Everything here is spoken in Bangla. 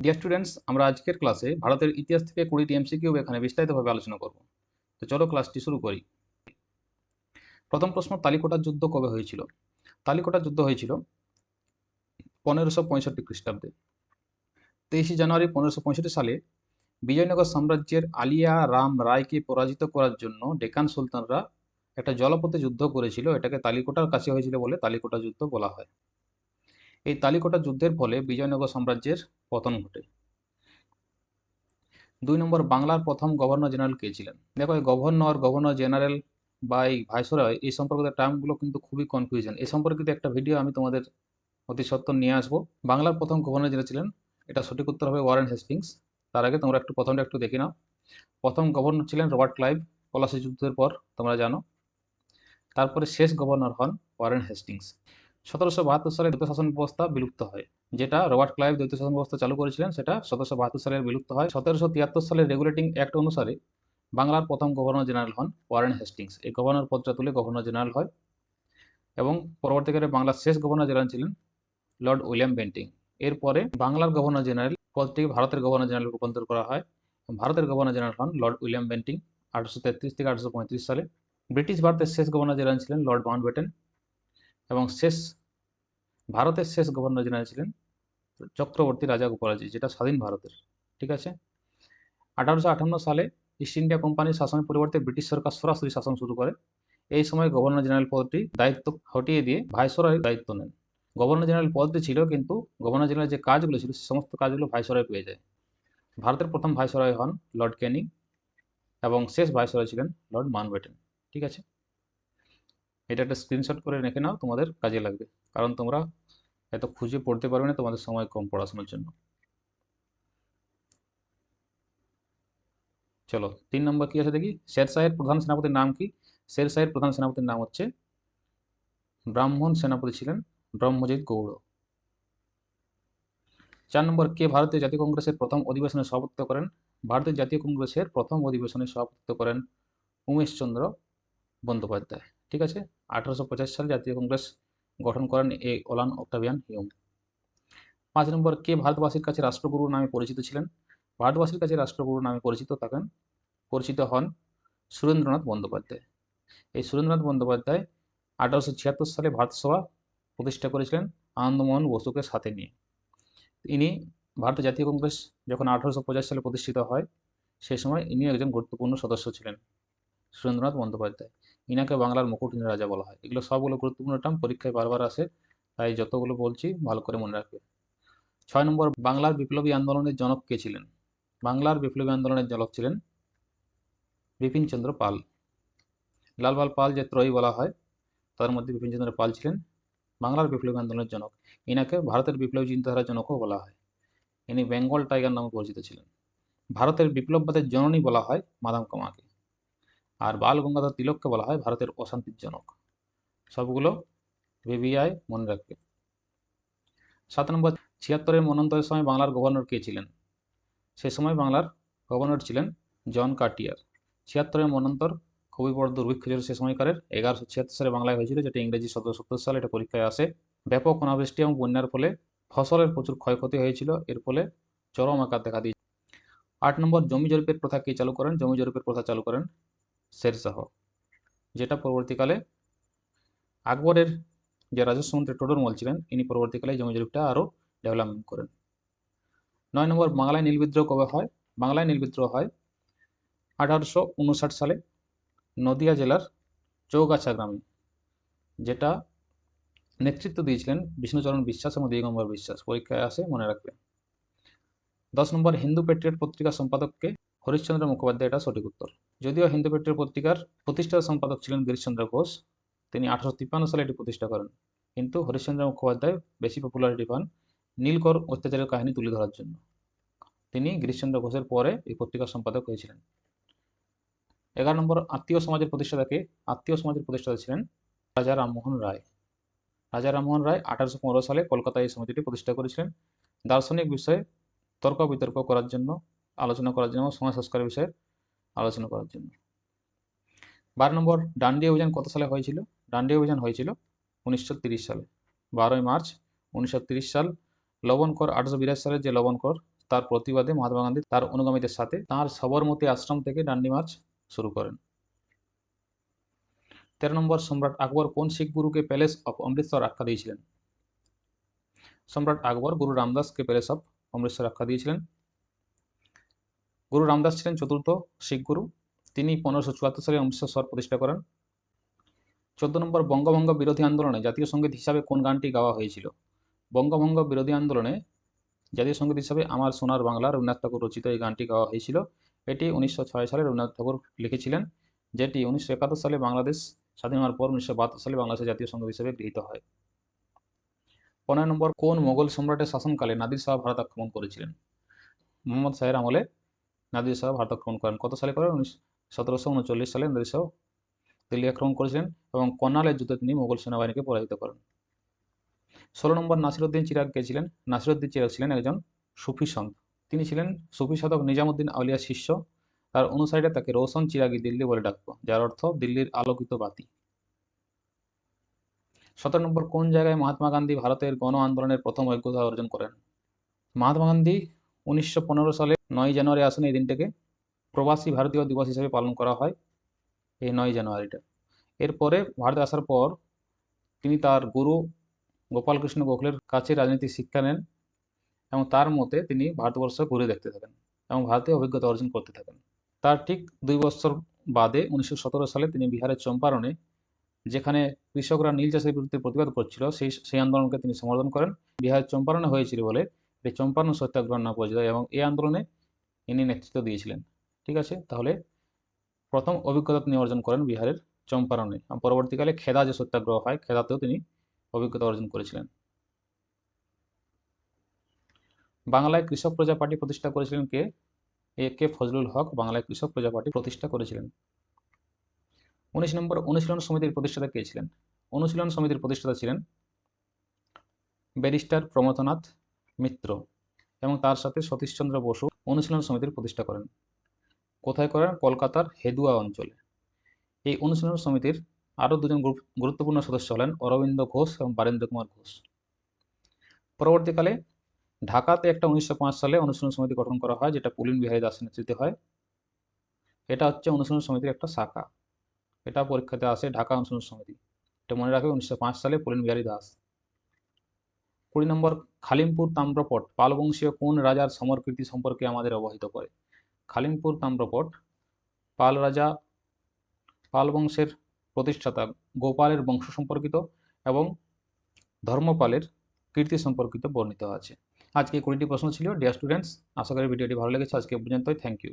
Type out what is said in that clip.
ডিয়ার স্টুডেন্টস আমরা আজকের ক্লাসে ভারতের ইতিহাস থেকে কুড়িটি এমসিকিউ এখানে বিস্তারিতভাবে আলোচনা করব। তো চলো ক্লাসটি শুরু করি। প্রথম প্রশ্ন তালিকোটার যুদ্ধ কবে হয়েছিল? তালিকোটার যুদ্ধ হয়েছিল পনেরোশো পঁয়ষট্টি খ্রিস্টাব্দে। তেইশে জানুয়ারি পনেরোশো পঁয়ষট্টি সালে বিজয়নগর সাম্রাজ্যের আলিয়া রাম রায়কে পরাজিত করার জন্য ডেকান সুলতানরা একটা জলপথে যুদ্ধ করেছিল। এটাকে তালিকোটার কাছে হয়েছিল বলে তালিকোটা যুদ্ধ বলা হয়। এই তালিকোটা যুদ্ধের ফলে বিজয়নগর সাম্রাজ্যের পতন ঘটে। দুই নম্বর, বাংলার প্রথম গভর্নর জেনারেল কে ছিলেন? দেখো, এই গভর্নর গভর্নর জেনারেল বা এই ভাইসরয়, এই সম্পর্কিত টার্মগুলো কিন্তু খুবই কনফিউশন এই সম্পর্কিত একটা ভিডিও আমি তোমাদের অতি সত্তর নিয়ে আসব। বাংলার প্রথম গভর্নর জেনারেল ছিলেন, এটা সঠিক উত্তর হবে ওয়ারেন হেস্টিংস তার আগে তোমরা একটু প্রথমটা একটু দেখে নাও। প্রথম গভর্নর ছিলেন রবার্ট ক্লাইভ, পলাশি যুদ্ধের পর, তোমরা জানো। তারপরে শেষ গভর্নর হন ওয়ারেন হেস্টিংস সতেরোশো বাহাত্তর সালে দ্বৈত শাসন ব্যবস্থা বিলুপ্ত হয়, যেটা রবার্ট ক্লাইভ দ্বৈত শাসন ব্যবস্থা চালু করেছিলেন, সেটা সতেরোশো বাহাত্তর সালে বিলুপ্ত হয়। সতেরোশো তিয়াত্তর সালের রেগুলেটিং অ্যাক্ট অনুসারে বাংলার প্রথম গভর্নর জেনারেল হন ওয়ারেন হেস্টিংস। এই গভর্নর পদটা তুলে গভর্নর জেনারেল হয় এবং পরবর্তীকালে বাংলার শেষ গভর্নর জেনারেল ছিলেন লর্ড উইলিয়াম বেন্টিং। এরপরে বাংলার গভর্নর জেনারেল পদটিকে ভারতের গভর্নর জেনারেল রূপান্তর করা হয়। ভারতের গভর্নর জেনারেল হন লর্ড উইলিয়াম বেন্টিং আঠারোশো তেত্রিশ থেকে আঠারোশো পঁয়ত্রিশ সালে। ব্রিটিশ ভারতের শেষ গভর্নর জেনারেল ছিলেন লর্ড মাউন্ট বেটেন এবং শেষ, ভারতের শেষ গভর্নর জেনারেল ছিলেন, চক্রবর্তী রাজা গোপালজি, যেটা স্বাধীন ভারতের, ঠিক আছে? আঠারোশো আটান্ন সালে ইস্ট ইন্ডিয়া কোম্পানির শাসনের পরিবর্তে ব্রিটিশ সরকার সরাসরি শাসন শুরু করে। এই সময় গভর্নর জেনারেল পদটি দায়িত্ব হটিয়ে দিয়ে ভাইসরয় দায়িত্ব নেন। গভর্নর জেনারেল পদটি ছিল কিন্তু গভর্নর জেনারেল যে কাজগুলো ছিল, সে সমস্ত কাজগুলো ভাইসরয় পেয়ে যায়। ভারতের প্রথম ভাইসরয় হন লর্ড ক্যানিং এবং শেষ ভাইসরয় ছিলেন লর্ড মাউন্টব্যাটেন ঠিক আছে? এটা একটা স্ক্রিনশট করে রেখে নাও, তোমাদের কাজে লাগবে। কারণ তোমরা এত খুঁজে পড়তে পারবে না তোমাদের সময় কম পড়াশোনার জন্য। চলো, তিন নম্বর কি আছে দেখি? শের শাহের প্রধান সেনাপতির নাম কি? শের শাহের প্রধান সেনাপতির নাম হচ্ছে ব্রাহ্মণ সেনাপতি ছিলেন ব্রহ্মজিৎ গৌড়। চার নম্বর, কে ভারতীয় জাতীয় কংগ্রেসের প্রথম অধিবেশনে সভাপতিত্ব করেন? ভারতের জাতীয় কংগ্রেসের প্রথম অধিবেশনে সভাপতিত্ব করেন উমেশচন্দ্র বন্দ্যোপাধ্যায়। ঠিক আছে? আঠারোশো সালে জাতীয় কংগ্রেস গঠন করেন এই ওলান অক্টাভিয়ান হিউম। পাঁচ নম্বর, কে ভারতবাসীর কাছে রাষ্ট্রগুরু নামে পরিচিত ছিলেন? ভারতবাসীর কাছে রাষ্ট্রগুরু নামে পরিচিত থাকেন, পরিচিত হন সুরেন্দ্রনাথ বন্দ্যোপাধ্যায়। এই সুরেন্দ্রনাথ বন্দ্যোপাধ্যায় আঠারোশো ছিয়াত্তর সালে ভারত সভা প্রতিষ্ঠা করেছিলেন আনন্দমোহন বসুকে সাথে নিয়ে। ইনি ভারতের জাতীয় কংগ্রেস যখন আঠারোশো সালে প্রতিষ্ঠিত হয় সেই সময় ইনি একজন গুরুত্বপূর্ণ সদস্য ছিলেন সুরেন্দ্রনাথ বন্দ্যোপাধ্যায়। ইনাকে বাংলার মুকুটহীন রাজা বলা হয়। এগুলো সবগুলো গুরুত্বপূর্ণ টার্ম পরীক্ষায় বারবার আসে, তাই যতগুলো বলছি ভালো করে মনে রাখবে। ছয় নম্বর, বাংলার বিপ্লবী আন্দোলনের জনক কে ছিলেন? বাংলার বিপ্লবী আন্দোলনের জনক ছিলেন বিপিনচন্দ্র পাল। লালবাল পাল যে ত্রয়ী বলা হয়, তার মধ্যে বিপিনচন্দ্র পাল ছিলেন বাংলার বিপ্লবী আন্দোলনের জনক। ইনাকে ভারতের বিপ্লবী চিন্তাধারার জনকও বলা হয়। ইনি বেঙ্গল টাইগার নামে পরিচিত ছিলেন। ভারতের বিপ্লববাদের জননী বলা হয় মাদাম কামাকে। আর বাল গঙ্গাধর তিলককে বলা হয় ভারতের অশান্তির জনক সবগুলো ভিভিআই মনে রাখবে। সাত নম্বর, ছিয়াত্তরের মনন্তরের সময় বাংলার গভর্নর কে ছিলেন? সে সময় বাংলার গভর্নর ছিলেন জন কার্টিয়ার ছিয়াত্তরের মনন্তর খুবই বড় দুর্ভিক্ষ ছিল সে সময়কারের এগারোশো ছিয়াত্তর সালে বাংলায় হয়েছিল, যেটা ইংরেজি সতেরো সত্তর সালে এটা পরীক্ষায় আসে। ব্যাপক অনাবৃষ্টি এবং বন্যার ফলে ফসলের প্রচুর ক্ষয়ক্ষতি হয়েছিল, এর ফলে চরম আকার দেখা দিয়েছে। আট নম্বর, জমি জরিপের প্রথা কে চালু করেন? জমি জরিপের প্রথা চালু করেন শেরশাহ যেটা পরবর্তীকালে আকবরের যে রাজস্ব মন্ত্রী টোডরমল ছিলেন, ইনি পরবর্তীকালে জমি জরিপটা আরও ডেভেলপমেন্ট করেন। নয় নম্বর, বাংলায় নীল বিদ্রোহ কবে হয়? বাংলায় নীল বিদ্রোহ হয় আঠারোশো উনষাট সালে নদিয়া জেলার চৌগাছা গ্রামে, যেটা নেতৃত্ব দিয়েছিলেন বিষ্ণুচরণ বিশ্বাস এবং দিগম্বর বিশ্বাস। পরীক্ষায় আসে মনে রাখবেন। দশ নম্বর, হিন্দু পেট্রিয়ট পত্রিকার সম্পাদককে হরিশ্চন্দ্র মুখোপাধ্যায় এটা সঠিক উত্তর। যদিও হিন্দু পেট্রিয়ট পত্রিকার প্রতিষ্ঠাতা সম্পাদক ছিলেন গিরিশচন্দ্র ঘোষ, তিনি আঠারোশো তিপ্পান্ন সালে এটি প্রতিষ্ঠা করেন। কিন্তু হরিশ্চন্দ্র মুখোপাধ্যায় বেশি পপুলারিটি পান নীলকর অত্যাচারের কাহিনী তুলে ধরার জন্য। তিনি গিরিশচন্দ্র ঘোষের পরে এই পত্রিকার সম্পাদক হয়েছিলেন। এগারো নম্বর, আত্মীয় সমাজের প্রতিষ্ঠাতাকে আত্মীয় সমাজের প্রতিষ্ঠাতা ছিলেন রাজা রামমোহন রায়। রাজা রামমোহন রায় আঠারোশো পনেরো সালে কলকাতায় এই সমিতিটি প্রতিষ্ঠা করেছিলেন। দার্শনিক বিষয়ে তর্ক বিতর্ক করার জন্য আলোচনা করার জন্য সমাজ সংস্কারের বিষয়ে আলোচনা করার জন্য। বারো নম্বর, ডান্ডি অভিযান কত সালে হয়েছিল? ডান্ডি অভিযান হয়েছিল উনিশশো সালে। বারোই মার্চ উনিশশো সাল লবণ কর আঠারোশো বিরাশি সালের যে লবণ কর, তার প্রতিবাদে মহাত্মা গান্ধী তার অনুগামীদের সাথে তার সবরমতী আশ্রম থেকে ডান্ডি মার্চ শুরু করেন। তেরো নম্বর, সম্রাট আকবর কোন শিখ গুরুকে প্যালেস অফ অমৃতসর আখ্যা দিয়েছিলেন? সম্রাট আকবর গুরু রামদাসকে প্যালেস অফ অমৃতসর আখ্যা দিয়েছিলেন। গুরু রামদাস ছিলেন চতুর্থ শিখ গুরু। তিনি পনেরোশো চুয়াত্তর সালে অমৃতসর প্রতিষ্ঠা করেন। চোদ্দ নম্বর বঙ্গভঙ্গ বিরোধী আন্দোলনে জাতীয় সংগীত হিসাবে কোন গানটি গাওয়া হয়েছিল? বঙ্গভঙ্গ বিরোধী আন্দোলনে জাতীয় সংগীত হিসাবে আমার সোনার বাংলা, রবীন্দ্রনাথ ঠাকুর রচিত এই গানটি গাওয়া হয়েছিল। এটি উনিশশো ছয় সালে রবীন্দ্রনাথ ঠাকুর লিখেছিলেন, যেটি উনিশশো একাত্তর সালে বাংলাদেশ স্বাধীন হওয়ার পর উনিশশো বাহাত্তর সালে বাংলাদেশের জাতীয় সংগীত হিসেবে গৃহীত হয়। পনেরো নম্বর কোন মোগল সম্রাটের শাসনকালে নাদির শাহ ভারত আক্রমণ করেছিলেন? মোহাম্মদ শাহের আমলে নাদির শাহ ভারত আক্রমণ করেন। কত সালে করেন? উনিশ সালে নাদির শাহ দিল্লি আক্রমণ করেছিলেন এবং কর্নালের যুদ্ধে তিনি মোগল সেনাবাহিনীকে পরাজিত করেন। ষোলো নম্বর নাসিরুদ্দিন চিরাগ কে ছিলেন? নাসিরুদ্দিন চিরাগ ছিলেন একজন সুফি সন্ত। তিনি ছিলেন সুফি সাধক নিজামুদ্দিন আউলিয়ার শিষ্য। তার অনুসারীরা তাকে রোশন চিরাগি দিল্লি বলে ডাকত, যার অর্থ দিল্লির আলোকিত বাতি। সতেরো নম্বর কোন জায়গায় মহাত্মা গান্ধী ভারতের গণ আন্দোলনের প্রথম ঐক্যতা অর্জন করেন? মহাত্মা গান্ধী উনিশশো পনেরো সালে নয় জানুয়ারি আসেন এই দিনটাকে প্রবাসী ভারতীয় দিবস হিসেবে পালন করা হয়, এই নয় জানুয়ারিটা। এরপরে ভারতে আসার পর তিনি তার গুরু গোপালকৃষ্ণ গোখলের কাছে রাজনীতি শিক্ষা নেন এবং তার মতে তিনি ভারতবর্ষ ঘুরে দেখতে থাকেন এবং ভারতে অভিজ্ঞতা অর্জন করতে থাকেন। তার ঠিক দুই বছর বাদে উনিশশো সতেরো সালে তিনি বিহারের চম্পারণে, যেখানে কৃষকরা নীল চাষের বিরুদ্ধে প্রতিবাদ করছিল, সেই সেই আন্দোলনকে তিনি সমর্থন করেন। বিহারের চম্পারণে হয়েছিল বলে এটি চম্পারণ সত্যাগ্রহ নাম পরিচিত এবং এই আন্দোলনে ইনি নেতৃত্ব দিয়েছিলেন। ঠিক আছে? তাহলে প্রথম অভিজ্ঞতা তিনি অর্জন করেন বিহারের চম্পারণে পরবর্তীকালে খেদা যে সত্যাগ্রহ হয় খেদাতেও তিনি অভিজ্ঞতা অর্জন করেছিলেন। বাংলায় কৃষক প্রজা পার্টি প্রতিষ্ঠা করেছিলেন কে? এ কে ফজলুল হক বাংলায় কৃষক প্রজা পার্টি প্রতিষ্ঠা করেছিলেন। উনিশ নম্বর অনুশীলন সমিতির প্রতিষ্ঠাতা কে ছিলেন? অনুশীলন সমিতির প্রতিষ্ঠাতা ছিলেন ব্যারিস্টার প্রমথনাথ মিত্র এবং তার সাথে সতীশচন্দ্র বসু অনুশীলন সমিতির প্রতিষ্ঠা করেন। কোথায় করেন কলকাতার হেদুয়া অঞ্চলে। এই অনুশীলন সমিতির আরও দুজন গুরুত্বপূর্ণ সদস্য হলেন অরবিন্দ ঘোষ এবং বারেন্দ্র কুমার ঘোষ। পরবর্তীকালে ঢাকাতে একটা উনিশশো পাঁচ সালে অনুশীলন সমিতি গঠন করা হয়, যেটা পুলিন বিহারী দাসের নেতৃত্বে হয়। এটা হচ্ছে অনুশীলন সমিতির একটা শাখা। এটা পরীক্ষাতে আসে ঢাকা অনুশীলন সমিতি। এটা মনে রাখবে উনিশশো পাঁচ সালে পুলিন বিহারী দাস। কুড়ি নম্বর খালিমপুর তাম্রপট পালবংশীয় কোন রাজার সমরকীর্তি সম্পর্কে আমাদের অবহিত করে? খালিমপুর তাম্রপট পাল রাজা পাল বংশের প্রতিষ্ঠাতা, গোপালের বংশ সম্পর্কিত এবং ধর্মপালের কীর্তি সম্পর্কিত বর্ণিত আছে। আজকে কুড়িটি প্রশ্ন ছিল। ডিয়ার স্টুডেন্টস আশা করি ভিডিওটি ভালো লেগেছে। আজকে পর্যন্তই। Thank you